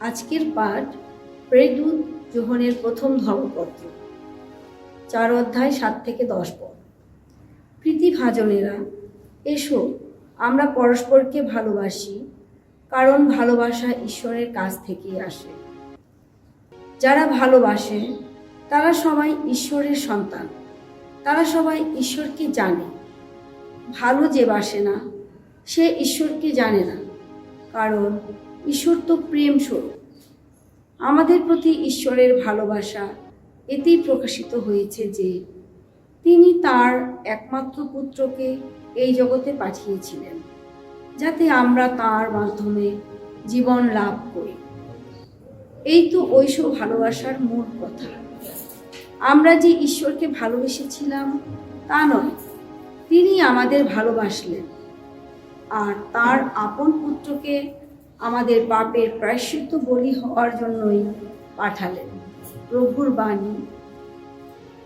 আজকের পাঠ প্রেদূত জোহনের প্রথম ধর্মপত্র, চার অধ্যায় সাত থেকে দশ পদ। প্রীতি ভাজনেরা, এসো, আমরা পরস্পরকে ভালোবাসি, কারণ ভালোবাসা ঈশ্বরের কাছ থেকেই আসে। যারা ভালোবাসে, তারা সবাই ঈশ্বরের সন্তান, তারা সবাই ঈশ্বরকে জানে। ভালো যে বাসে না, সে ঈশ্বরকে জানে না, কারণ ঈশ্বর তো প্রেম স্বরূপ আমাদের প্রতি ঈশ্বরের ভালোবাসা এতেই প্রকাশিত হয়েছে যে, তিনি তার একমাত্র পুত্রকে এই জগতে পাঠিয়েছিলেন, যাতে আমরা তার মাধ্যমে জীবন লাভ করি। এই তো ঐসব ভালোবাসার মূল কথা। আমরা যে ঈশ্বরকে ভালোবেসেছিলাম, তা নয়, তিনি আমাদের ভালোবাসলেন, আর তার আপন পুত্রকে আমাদের পাপের প্রায়শ্চিত্ত বলি হওয়ার জন্যই পাঠালেন। প্রভুর বাণী